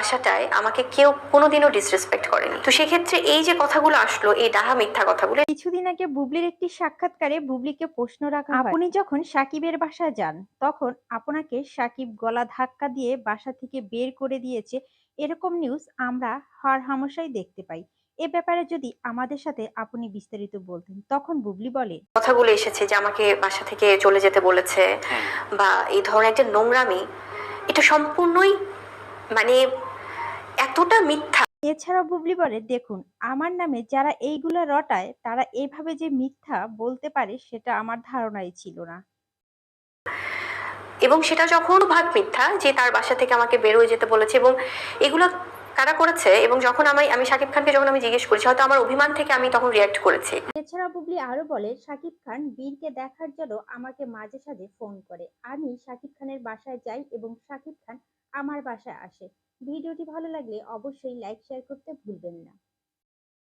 বাসাটায় আমাকে কেউ কোনোদিনও ডিসরেসপেক্ট করেনি। তো সেক্ষেত্রে এই যে কথাগুলো আসলো এই ডাহা মিথ্যা কথাগুলো কিছুদিন আগে বুবলির একটি সাক্ষাৎকারে বুবলিকে প্রশ্ন রাখা আপনি যখন সাকিবের বাসায় যান তখন আপনাকে সাকিব গলা ধাক্কা দিয়ে বাসা থেকে বের করে দিয়েছে। এরকম নিউজ আমরা হর হামেশাই দেখতে পাই। এ ব্যাপারে যদি আমাদের সাথে আপনি বিস্তারিত বলতেন তখন বুবলি বলে কথাগুলো এসেছে যে আমাকে বাসা থেকে চলে যেতে বলেছে বা এই ধরনের একটা নোংরামি এটা সম্পূর্ণই মানে এতটা মিথ্যা। এছাড়াও বুবলি বলে দেখুন আমার নামে যারা এইগুলা রটায় তারা এইভাবে যে মিথ্যা বলতে পারে সেটা আমার ধারণাই ছিল না। এবং সেটা যখন ভাগ মিথ্যা যে তার বাসা থেকে আমাকে বেরোয় যেতে বলেছে এবং এগুলো কারা করেছে এবং যখন আমি আমি শাকিব খানকে যখন আমি জিজ্ঞেস করেছি হয়তো আমার অভিমান থেকে আমি তখন রিয়াক্ট করেছি। এছাড়া বুবলি আরও বলে শাকিব খান বীরকে দেখার জন্য আমাকে মাঝে সাঝে ফোন করে। আমি শাকিব খানের বাসায় যাই এবং শাকিব খান আমার বাসায় আসে। ভিডিওটি ভালো লাগলে অবশ্যই লাইক শেয়ার করতে ভুলবেন না।